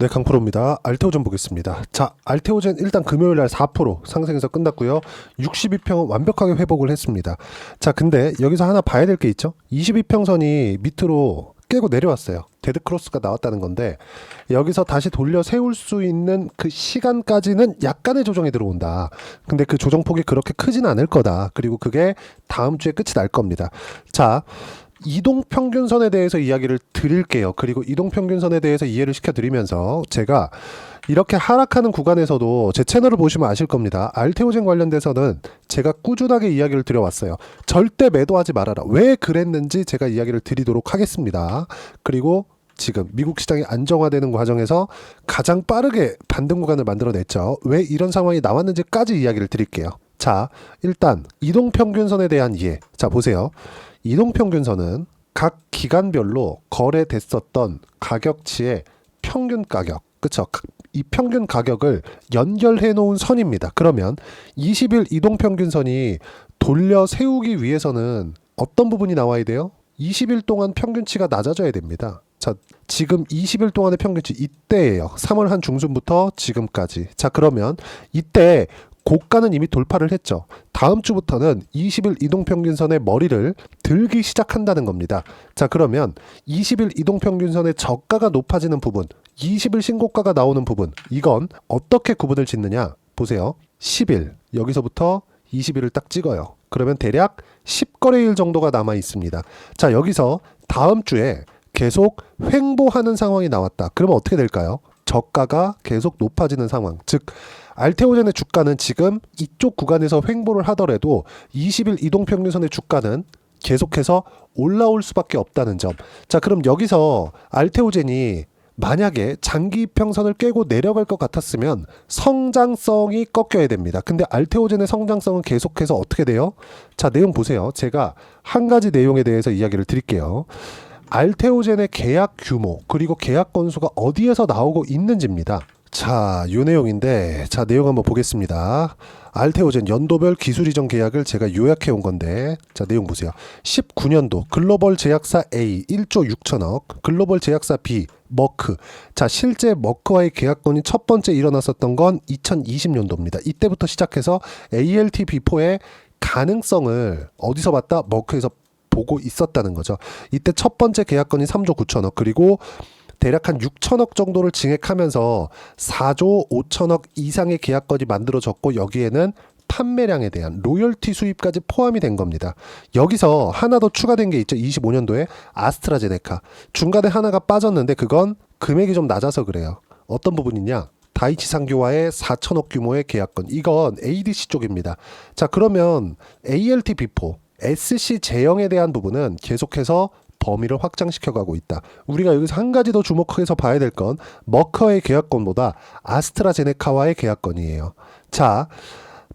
네, 강프로입니다. 알테오젠 보겠습니다. 자, 알테오젠 일단 금요일 날 4% 상승해서 끝났고요. 62평은 완벽하게 회복을 했습니다. 자, 근데 여기서 하나 봐야 될 게 있죠. 22평선이 밑으로 깨고 내려왔어요. 데드 크로스가 나왔다는 건데 여기서 다시 돌려 세울 수 있는 그 시간까지는 약간의 조정이 들어온다. 근데 그 조정폭이 그렇게 크진 않을 거다. 그리고 그게 다음 주에 끝이 날 겁니다. 자, 이동 평균선에 대해서 이야기를 드릴게요. 그리고 이동 평균선에 대해서 이해를 시켜드리면서 제가 이렇게 하락하는 구간에서도 제 채널을 보시면 아실 겁니다. 알테오젠 관련돼서는 제가 꾸준하게 이야기를 드려왔어요. 절대 매도하지 말아라. 왜 그랬는지 제가 이야기를 드리도록 하겠습니다. 그리고 지금 미국 시장이 안정화되는 과정에서 가장 빠르게 반등 구간을 만들어냈죠. 왜 이런 상황이 나왔는지까지 이야기를 드릴게요. 자, 일단 이동 평균선에 대한 이해. 자, 보세요. 이동평균선은 각 기간별로 거래됐었던 가격치의 평균 가격. 그쵸? 이 평균 가격을 연결해 놓은 선입니다. 그러면 20일 이동평균선이 돌려 세우기 위해서는 어떤 부분이 나와야 돼요? 20일 동안 평균치가 낮아져야 됩니다. 자, 지금 20일 동안의 평균치 이때예요. 3월 한 중순부터 지금까지. 자, 그러면 이때 고가는 이미 돌파를 했죠. 다음 주부터는 20일 이동평균선의 머리를 들기 시작한다는 겁니다. 자, 그러면 20일 이동평균선의 저가가 높아지는 부분, 20일 신고가가 나오는 부분, 이건 어떻게 구분을 짓느냐? 보세요. 10일, 여기서부터 20일을 딱 찍어요. 그러면 대략 10거래일 정도가 남아 있습니다. 자, 여기서 다음 주에 계속 횡보하는 상황이 나왔다. 그러면 어떻게 될까요? 저가가 계속 높아지는 상황. 즉, 알테오젠의 주가는 지금 이쪽 구간에서 횡보를 하더라도 20일 이동평균선의 주가는 계속해서 올라올 수밖에 없다는 점. 자, 그럼 여기서 알테오젠이 만약에 장기 평선을 깨고 내려갈 것 같았으면 성장성이 꺾여야 됩니다. 근데 알테오젠의 성장성은 계속해서 어떻게 돼요? 자, 내용 보세요. 제가 한 가지 내용에 대해서 이야기를 드릴게요. 알테오젠의 계약 규모 그리고 계약 건수가 어디에서 나오고 있는지입니다. 자, 요 내용인데 자, 내용 한번 보겠습니다. 알테오젠 연도별 기술 이전 계약을 제가 요약해 온 건데 자, 내용 보세요. 19년도 글로벌 제약사 A 1조 6천억, 글로벌 제약사 B 머크. 자, 실제 머크와의 계약건이 첫 번째 일어났었던 건 2020년도입니다. 이때부터 시작해서 ALT B4의 가능성을 어디서 봤다? 머크에서 보고 있었다는 거죠. 이때 첫 번째 계약건이 3조 9천억 그리고 대략 한 6천억 정도를 증액하면서 4조 5천억 이상의 계약건이 만들어졌고 여기에는 판매량에 대한 로열티 수입까지 포함이 된 겁니다. 여기서 하나 더 추가된 게 있죠. 25년도에 아스트라제네카. 중간에 하나가 빠졌는데 그건 금액이 좀 낮아서 그래요. 어떤 부분이냐? 다이치 상교와의 4천억 규모의 계약건. 이건 ADC 쪽입니다. 자, 그러면 ALT 비포, SC 제형에 대한 부분은 계속해서 범위를 확장시켜가고 있다. 우리가 여기서 한 가지 더 주목해서 봐야 될 건 머커의 계약건보다 아스트라제네카와의 계약건이에요. 자,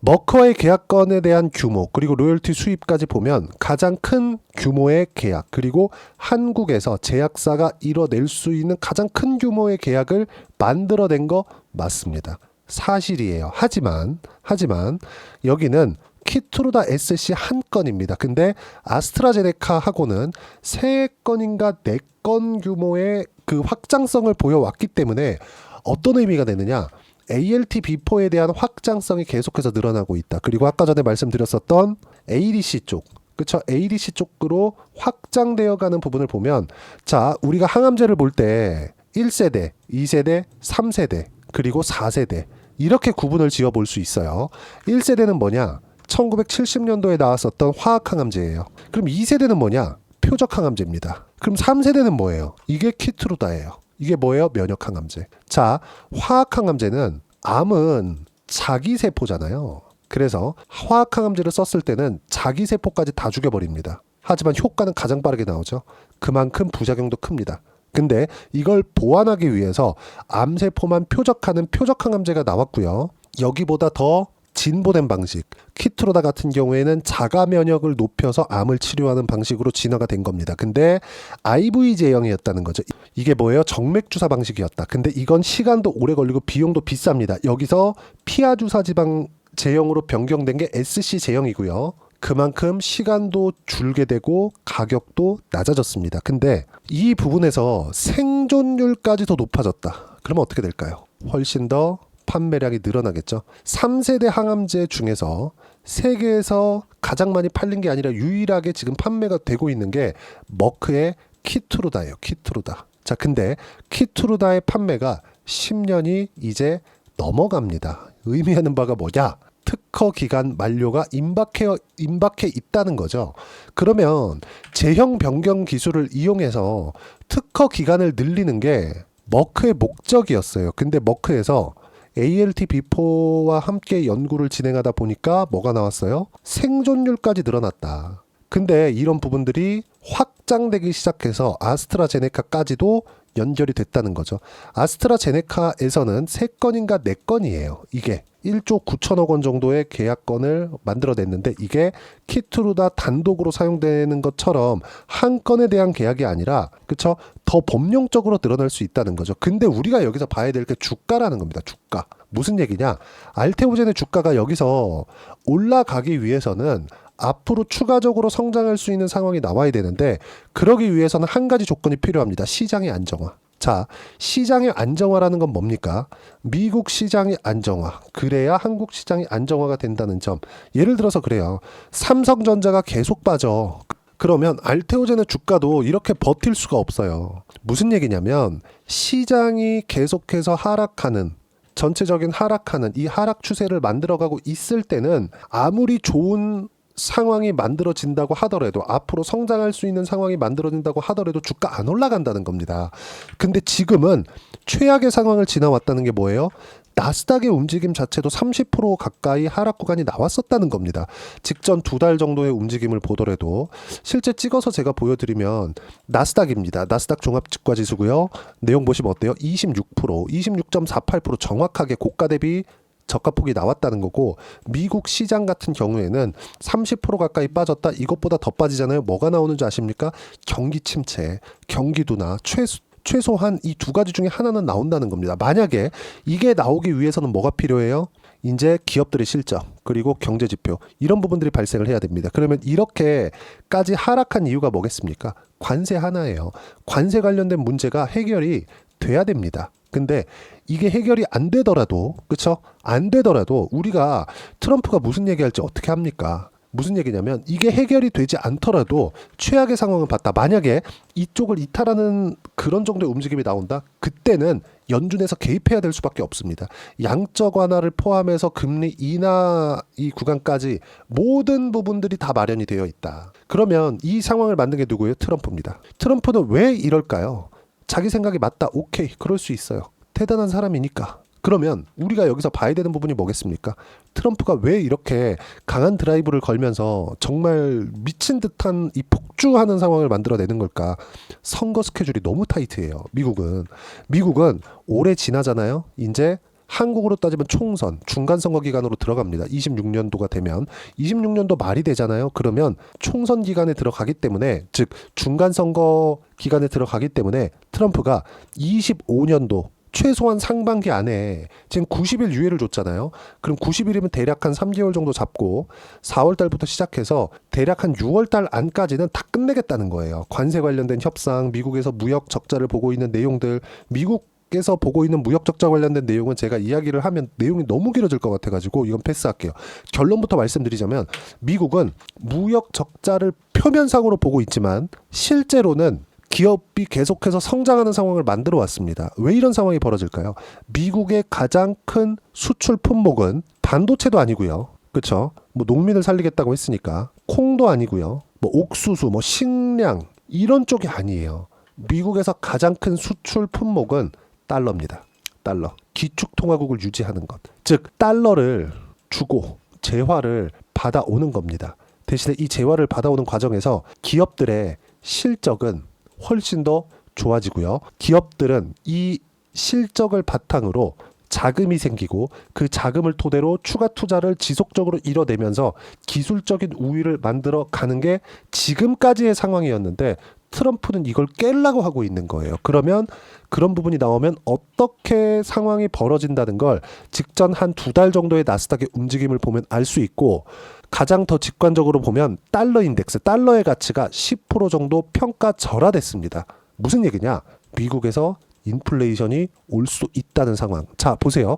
머커의 계약건에 대한 규모 그리고 로열티 수입까지 보면 가장 큰 규모의 계약 그리고 한국에서 제약사가 이뤄낼 수 있는 가장 큰 규모의 계약을 만들어낸 거 맞습니다. 사실이에요. 하지만 하지만 여기는 키트루다 SC 한 건입니다. 근데 아스트라제네카하고는 세 건인가 네 건 규모의 그 확장성을 보여왔기 때문에 어떤 의미가 되느냐? ALT B4에 대한 확장성이 계속해서 늘어나고 있다. 그리고 아까 전에 말씀드렸었던 ADC 쪽, 그쵸? ADC 쪽으로 확장되어 가는 부분을 보면, 자, 우리가 항암제를 볼 때 1세대, 2세대, 3세대, 그리고 4세대, 이렇게 구분을 지어 볼 수 있어요. 1세대는 뭐냐? 1970년도에 나왔었던 화학항암제예요. 그럼 2세대는 뭐냐? 표적항암제입니다. 그럼 3세대는 뭐예요? 이게 키트루다예요. 이게 뭐예요? 면역항암제. 자, 화학항암제는 암은 자기 세포잖아요. 그래서 화학항암제를 썼을 때는 자기 세포까지 다 죽여버립니다. 하지만 효과는 가장 빠르게 나오죠. 그만큼 부작용도 큽니다. 근데 이걸 보완하기 위해서 암세포만 표적하는 표적항암제가 나왔고요. 여기보다 더 진보된 방식. 키트로다 같은 경우에는 자가 면역을 높여서 암을 치료하는 방식으로 진화가 된 겁니다. 근데 IV 제형이었다는 거죠. 이게 뭐예요? 정맥 주사 방식이었다. 근데 이건 시간도 오래 걸리고 비용도 비쌉니다. 여기서 피하 주사 지방 제형으로 변경된 게 SC 제형이고요. 그만큼 시간도 줄게 되고 가격도 낮아졌습니다. 근데 이 부분에서 생존율까지 더 높아졌다. 그러면 어떻게 될까요? 훨씬 더 판매량이 늘어나겠죠. 3세대 항암제 중에서 세계에서 가장 많이 팔린 게 아니라 유일하게 지금 판매가 되고 있는 게 머크의 키트루다예요. 키트루다. 자, 근데 키트루다의 판매가 10년이 이제 넘어갑니다. 의미하는 바가 뭐냐? 특허 기간 만료가 임박해 임박해 있다는 거죠. 그러면 제형 변경 기술을 이용해서 특허 기간을 늘리는 게 머크의 목적이었어요. 근데 머크에서 ALT 비포와 함께 연구를 진행하다 보니까 뭐가 나왔어요? 생존율까지 늘어났다. 근데 이런 부분들이 확장되기 시작해서 아스트라제네카까지도 연결이 됐다는 거죠. 아스트라제네카에서는 세건인가네건이에요 이게 1조 9천억 원 정도의 계약건을 만들어냈는데 이게 키트루다 단독으로 사용되는 것처럼 한 건에 대한 계약이 아니라 그쵸 더 법령적으로 늘어날 수 있다는 거죠. 근데 우리가 여기서 봐야 될 게 주가라는 겁니다. 주가. 무슨 얘기냐? 알테오젠의 주가가 여기서 올라가기 위해서는 앞으로 추가적으로 성장할 수 있는 상황이 나와야 되는데 그러기 위해서는 한 가지 조건이 필요합니다. 시장의 안정화. 자, 시장의 안정화라는 건 뭡니까? 미국 시장의 안정화. 그래야 한국 시장이 안정화가 된다는 점. 예를 들어서 그래요. 삼성전자가 계속 빠져. 그러면 알테오젠의 주가도 이렇게 버틸 수가 없어요. 무슨 얘기냐면 시장이 계속해서 하락하는 전체적인 하락하는 이 하락 추세를 만들어가고 있을 때는 아무리 좋은 상황이 만들어진다고 하더라도 앞으로 성장할 수 있는 상황이 만들어진다고 하더라도 주가 안 올라간다는 겁니다. 근데 지금은 최악의 상황을 지나왔다는 게 뭐예요? 나스닥의 움직임 자체도 30% 가까이 하락 구간이 나왔었다는 겁니다. 직전 두 달 정도의 움직임을 보더라도 실제 찍어서 제가 보여드리면 나스닥입니다. 나스닥 종합주가지수고요. 내용 보시면 어때요? 26%, 26.48% 정확하게 고가 대비 저가폭이 나왔다는 거고 미국 시장 같은 경우에는 30% 가까이 빠졌다. 이것보다 더 빠지잖아요. 뭐가 나오는지 아십니까? 경기 침체 경기도나 최소 최소한 이 두 가지 중에 하나는 나온다는 겁니다. 만약에 이게 나오기 위해서는 뭐가 필요해요? 이제 기업들의 실적 그리고 경제 지표 이런 부분들이 발생을 해야 됩니다. 그러면 이렇게까지 하락한 이유가 뭐겠습니까? 관세 하나예요. 관세 관련된 문제가 해결이 돼야 됩니다. 근데 이게 해결이 안 되더라도 그쵸? 안 되더라도 우리가 트럼프가 무슨 얘기할지 어떻게 합니까? 무슨 얘기냐면 이게 해결이 되지 않더라도 최악의 상황을 봤다. 만약에 이쪽을 이탈하는 그런 정도의 움직임이 나온다? 그때는 연준에서 개입해야 될 수밖에 없습니다. 양적 완화를 포함해서 금리 인하 이 구간까지 모든 부분들이 다 마련이 되어 있다. 그러면 이 상황을 만든 게 누구예요? 트럼프입니다. 트럼프는 왜 이럴까요? 자기 생각이 맞다. 오케이. 그럴 수 있어요. 대단한 사람이니까. 그러면 우리가 여기서 봐야 되는 부분이 뭐겠습니까? 트럼프가 왜 이렇게 강한 드라이브를 걸면서 정말 미친 듯한 이 폭주하는 상황을 만들어내는 걸까? 선거 스케줄이 너무 타이트해요. 미국은. 미국은 올해 지나잖아요. 이제 한국으로 따지면 총선, 중간 선거 기간으로 들어갑니다. 26년도가 되면 26년도 말이 되잖아요. 그러면 총선 기간에 들어가기 때문에 즉 중간 선거 기간에 들어가기 때문에 트럼프가 25년도 최소한 상반기 안에 지금 90일 유예를 줬잖아요. 그럼 90일이면 대략 한 3개월 정도 잡고 4월 달부터 시작해서 대략 한 6월 달 안까지는 다 끝내겠다는 거예요. 관세 관련된 협상, 미국에서 무역 적자를 보고 있는 내용들, 미국 에서 보고 있는 무역 적자 관련된 내용은 제가 이야기를 하면 내용이 너무 길어질 것 같아 가지고 이건 패스할게요. 결론부터 말씀드리자면 미국은 무역 적자를 표면상으로 보고 있지만 실제로는 기업이 계속해서 성장하는 상황을 만들어 왔습니다. 왜 이런 상황이 벌어질까요? 미국의 가장 큰 수출 품목은 반도체도 아니고요. 그렇죠? 뭐 농민을 살리겠다고 했으니까 콩도 아니고요. 뭐 옥수수, 뭐 식량 이런 쪽이 아니에요. 미국에서 가장 큰 수출 품목은 달러입니다. 달러. 기축통화국을 유지하는 것. 즉 달러를 주고 재화를 받아오는 겁니다. 대신에 이 재화를 받아오는 과정에서 기업들의 실적은 훨씬 더 좋아지고요. 기업들은 이 실적을 바탕으로 자금이 생기고 그 자금을 토대로 추가 투자를 지속적으로 이뤄내면서 기술적인 우위를 만들어 가는 게 지금까지의 상황이었는데 트럼프는 이걸 깰라고 하고 있는 거예요. 그러면 그런 부분이 나오면 어떻게 상황이 벌어진다는 걸 직전 한 두 달 정도의 나스닥의 움직임을 보면 알 수 있고 가장 더 직관적으로 보면 달러 인덱스, 달러의 가치가 10% 정도 평가 절하됐습니다. 무슨 얘기냐? 미국에서 인플레이션이 올 수 있다는 상황. 자, 보세요.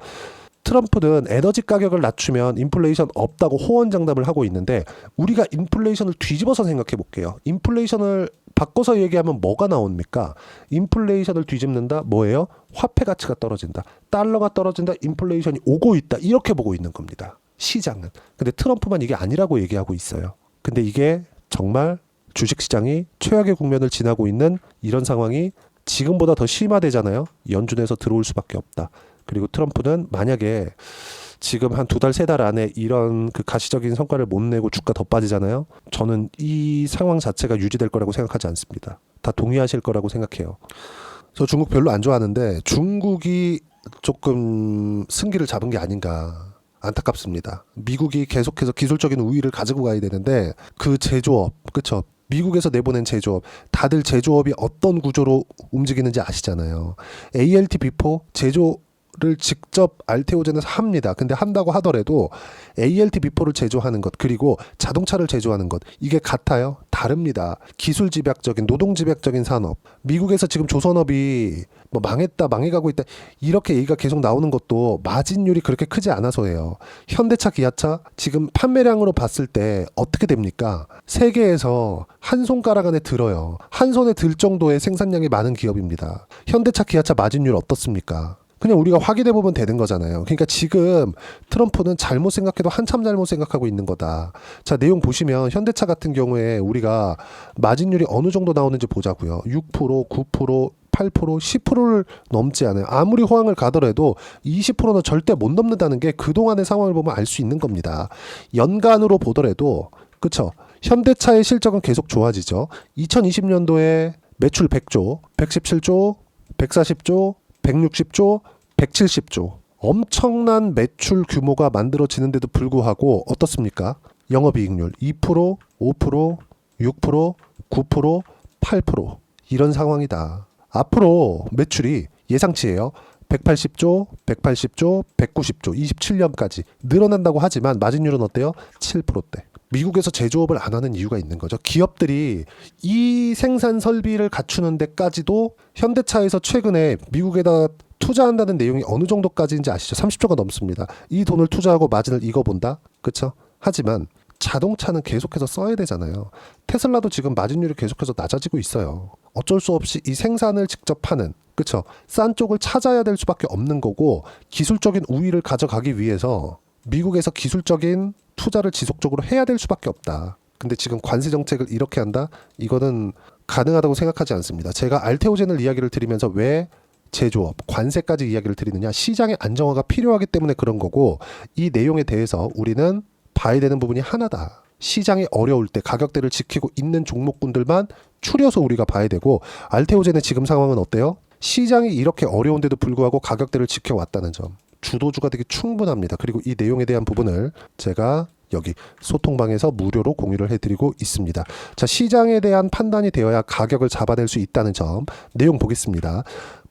트럼프는 에너지 가격을 낮추면 인플레이션 없다고 호언장담을 하고 있는데 우리가 인플레이션을 뒤집어서 생각해 볼게요. 인플레이션을 바꿔서 얘기하면 뭐가 나옵니까? 인플레이션을 뒤집는다 뭐예요? 화폐 가치가 떨어진다. 달러가 떨어진다. 인플레이션이 오고 있다. 이렇게 보고 있는 겁니다. 시장은. 근데 트럼프만 이게 아니라고 얘기하고 있어요. 근데 이게 정말 주식 시장이 최악의 국면을 지나고 있는 이런 상황이 지금보다 더 심화되잖아요. 연준에서 들어올 수밖에 없다. 그리고 트럼프는 만약에 지금 한 두 달, 세 달 안에 이런 그 가시적인 성과를 못 내고 주가 더 빠지잖아요. 저는 이 상황 자체가 유지될 거라고 생각하지 않습니다. 다 동의하실 거라고 생각해요. 저 중국 별로 안 좋아하는데 중국이 조금 승기를 잡은 게 아닌가 안타깝습니다. 미국이 계속해서 기술적인 우위를 가지고 가야 되는데 그 제조업, 그쵸? 미국에서 내보낸 제조업, 다들 제조업이 어떤 구조로 움직이는지 아시잖아요. ALT 비포 제조 를 직접 알테오젠에서 합니다. 근데 한다고 하더라도 ALT 비포를 제조하는 것 그리고 자동차를 제조하는 것 이게 같아요? 다릅니다. 기술 집약적인 노동 집약적인 산업. 미국에서 지금 조선업이 뭐 망했다 망해가고 있다 이렇게 얘기가 계속 나오는 것도 마진율이 그렇게 크지 않아서예요. 현대차, 기아차 지금 판매량으로 봤을 때 어떻게 됩니까? 세계에서 한 손가락 안에 들어요. 한 손에 들 정도의 생산량이 많은 기업입니다. 현대차, 기아차 마진율 어떻습니까? 그냥 우리가 확인해 보면 되는 거잖아요. 그러니까 지금 트럼프는 잘못 생각해도 한참 잘못 생각하고 있는 거다. 자, 내용 보시면 현대차 같은 경우에 우리가 마진율이 어느 정도 나오는지 보자고요. 6%, 9%, 8%, 10%를 넘지 않아요. 아무리 호황을 가더라도 20%는 절대 못 넘는다는 게 그동안의 상황을 보면 알 수 있는 겁니다. 연간으로 보더라도 그쵸 현대차의 실적은 계속 좋아지죠. 2020년도에 매출 100조, 117조, 140조, 160조, 170조. 엄청난 매출 규모가 만들어지는데도 불구하고 어떻습니까? 영업이익률 2%, 5%, 6%, 9%, 8% 이런 상황이다. 앞으로 매출이 예상치예요. 180조, 180조, 190조, 27년까지 늘어난다고 하지만 마진율은 어때요? 7%대. 미국에서 제조업을 안 하는 이유가 있는 거죠. 기업들이 이 생산 설비를 갖추는 데까지도 현대차에서 최근에 미국에다 투자한다는 내용이 어느 정도까지인지 아시죠? 30조가 넘습니다. 이 돈을 투자하고 마진을 익어본다? 그쵸? 하지만 자동차는 계속해서 써야 되잖아요. 테슬라도 지금 마진율이 계속해서 낮아지고 있어요. 어쩔 수 없이 이 생산을 직접 하는 그쵸? 싼 쪽을 찾아야 될 수밖에 없는 거고 기술적인 우위를 가져가기 위해서 미국에서 기술적인 투자를 지속적으로 해야 될 수밖에 없다. 근데 지금 관세 정책을 이렇게 한다? 이거는 가능하다고 생각하지 않습니다. 제가 알테오젠을 이야기를 드리면서 왜 제조업, 관세까지 이야기를 드리느냐? 시장의 안정화가 필요하기 때문에 그런 거고 이 내용에 대해서 우리는 봐야 되는 부분이 하나다. 시장이 어려울 때 가격대를 지키고 있는 종목군들만 추려서 우리가 봐야 되고 알테오젠의 지금 상황은 어때요? 시장이 이렇게 어려운데도 불구하고 가격대를 지켜왔다는 점. 주도주가 되게 충분합니다. 그리고 이 내용에 대한 부분을 제가 여기 소통방에서 무료로 공유를 해드리고 있습니다. 자, 시장에 대한 판단이 되어야 가격을 잡아낼 수 있다는 점 내용 보겠습니다.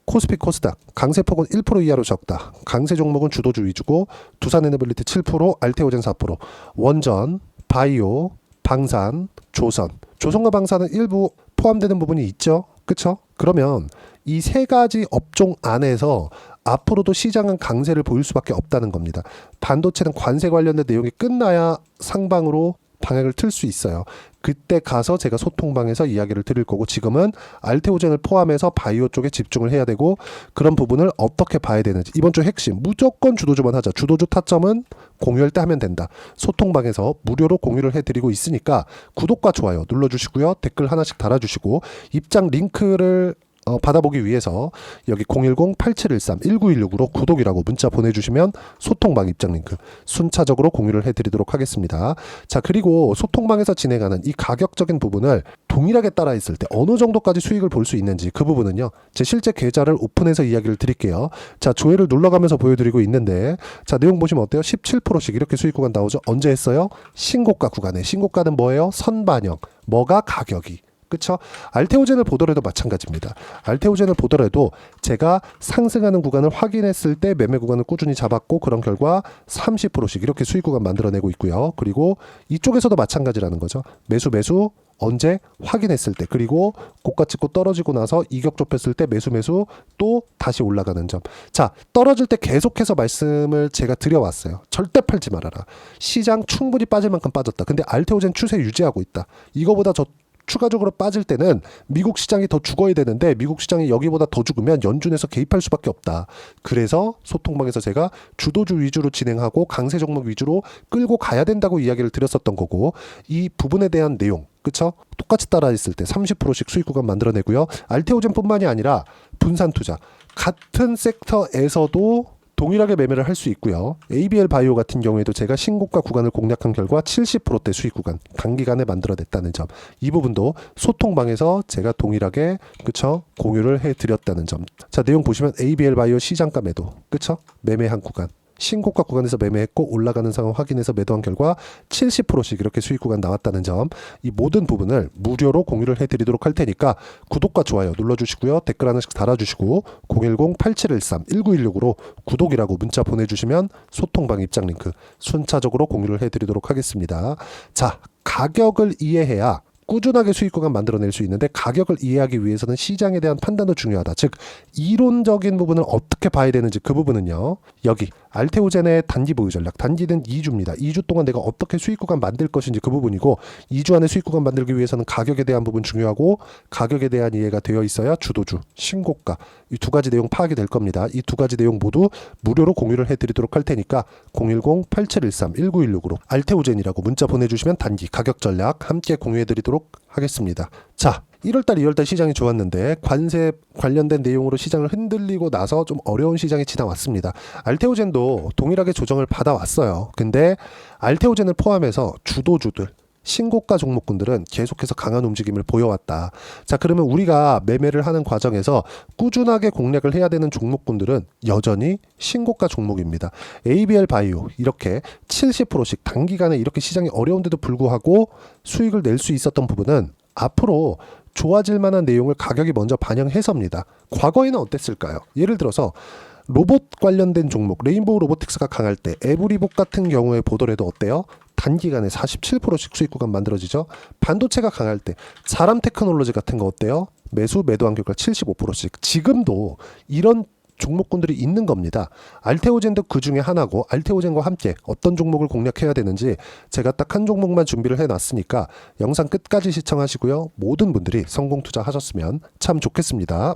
코스피 코스닥 강세폭은 1% 이하로 적다. 강세 종목은 주도주 위주고 두산 에너빌리티 7%, 알테오젠 4%, 원전, 바이오, 방산, 조선. 조선과 방산은 일부 포함되는 부분이 있죠. 그렇죠? 그러면 이 세 가지 업종 안에서 앞으로도 시장은 강세를 보일 수밖에 없다는 겁니다. 반도체는 관세 관련된 내용이 끝나야 상방으로 방향을 틀 수 있어요. 그때 가서 제가 소통방에서 이야기를 드릴 거고 지금은 알테오젠을 포함해서 바이오 쪽에 집중을 해야 되고 그런 부분을 어떻게 봐야 되는지 이번 주 핵심 무조건 주도주만 하자. 주도주 타점은 공유할 때 하면 된다. 소통방에서 무료로 공유를 해드리고 있으니까 구독과 좋아요 눌러주시고요. 댓글 하나씩 달아주시고 입장 링크를 어, 받아보기 위해서 여기 010-8713-1916으로 구독이라고 문자 보내주시면 소통방 입장 링크 순차적으로 공유를 해드리도록 하겠습니다. 자 그리고 소통방에서 진행하는 이 가격적인 부분을 동일하게 따라 있을 때 어느 정도까지 수익을 볼 수 있는지 그 부분은요 제 실제 계좌를 오픈해서 이야기를 드릴게요. 자 조회를 눌러가면서 보여드리고 있는데 자 내용 보시면 어때요? 17%씩 이렇게 수익 구간 나오죠. 언제 했어요? 신고가 구간에 신고가는 뭐예요? 선반영 뭐가 가격이 그쵸? 알테오젠을 보더라도 마찬가지입니다. 알테오젠을 보더라도 제가 상승하는 구간을 확인했을 때 매매 구간을 꾸준히 잡았고 그런 결과 30%씩 이렇게 수익 구간 만들어내고 있고요. 그리고 이쪽에서도 마찬가지라는 거죠. 매수 매수 언제 확인했을 때 그리고 고가 찍고 떨어지고 나서 이격 좁혔을 때 매수 매수 또 다시 올라가는 점. 자 떨어질 때 계속해서 말씀을 제가 드려왔어요. 절대 팔지 말아라. 시장 충분히 빠질 만큼 빠졌다. 근데 알테오젠 추세 유지하고 있다. 이거보다 저 추가적으로 빠질 때는 미국 시장이 더 죽어야 되는데 미국 시장이 여기보다 더 죽으면 연준에서 개입할 수밖에 없다. 그래서 소통방에서 제가 주도주 위주로 진행하고 강세 종목 위주로 끌고 가야 된다고 이야기를 드렸었던 거고 이 부분에 대한 내용 그쵸? 똑같이 따라 했을 때 30%씩 수익 구간 만들어내고요. 알테오젠뿐만이 아니라 분산 투자 같은 섹터에서도 동일하게 매매를 할 수 있고요. ABL 바이오 같은 경우에도 제가 신고가 구간을 공략한 결과 70%대 수익 구간 단기간에 만들어냈다는 점. 이 부분도 소통방에서 제가 동일하게 그쵸 공유를 해드렸다는 점. 자 내용 보시면 ABL 바이오 시장가 매도 그쵸 매매한 구간. 신고가 구간에서 매매했고 올라가는 상황 확인해서 매도한 결과 70%씩 이렇게 수익 구간 나왔다는 점. 이 모든 부분을 무료로 공유를 해드리도록 할 테니까 구독과 좋아요 눌러주시고요. 댓글 하나씩 달아주시고 010-8713-1916으로 구독이라고 문자 보내주시면 소통방 입장 링크 순차적으로 공유를 해드리도록 하겠습니다. 자 가격을 이해해야 꾸준하게 수익 구간 만들어낼 수 있는데 가격을 이해하기 위해서는 시장에 대한 판단도 중요하다. 즉 이론적인 부분을 어떻게 봐야 되는지 그 부분은요. 여기 알테오젠의 단기 보유 전략. 단기는 2주입니다. 2주 동안 내가 어떻게 수익 구간 만들 것인지 그 부분이고 2주 안에 수익 구간 만들기 위해서는 가격에 대한 부분 중요하고 가격에 대한 이해가 되어 있어야 주도주, 신고가 이 두 가지 내용 파악이 될 겁니다. 이 두 가지 내용 모두 무료로 공유를 해드리도록 할 테니까 010-8713-1916으로 알테오젠이라고 문자 보내주시면 단기 가격 전략 함께 공유해드리도록 하겠습니다. 자, 1월달, 2월달 시장이 좋았는데 관세 관련된 내용으로 시장을 흔들리고 나서 좀 어려운 시장이 지나왔습니다. 알테오젠도 동일하게 조정을 받아왔어요. 근데 알테오젠을 포함해서 주도주들 신고가 종목군들은 계속해서 강한 움직임을 보여왔다. 자, 그러면 우리가 매매를 하는 과정에서 꾸준하게 공략을 해야 되는 종목군들은 여전히 신고가 종목입니다. ABL 바이오 이렇게 70%씩 단기간에 이렇게 시장이 어려운데도 불구하고 수익을 낼 수 있었던 부분은 앞으로 좋아질 만한 내용을 가격이 먼저 반영해서입니다. 과거에는 어땠을까요? 예를 들어서 로봇 관련된 종목 레인보우 로보틱스가 강할 때 에브리복 같은 경우에 보더라도 어때요? 단기간에 47%씩 수익 구간 만들어지죠. 반도체가 강할 때 사람 테크놀로지 같은 거 어때요? 매수 매도한 결과 75%씩 지금도 이런 종목군들이 있는 겁니다. 알테오젠도 그 중에 하나고 알테오젠과 함께 어떤 종목을 공략해야 되는지 제가 딱 한 종목만 준비를 해놨으니까 영상 끝까지 시청하시고요. 모든 분들이 성공 투자하셨으면 참 좋겠습니다.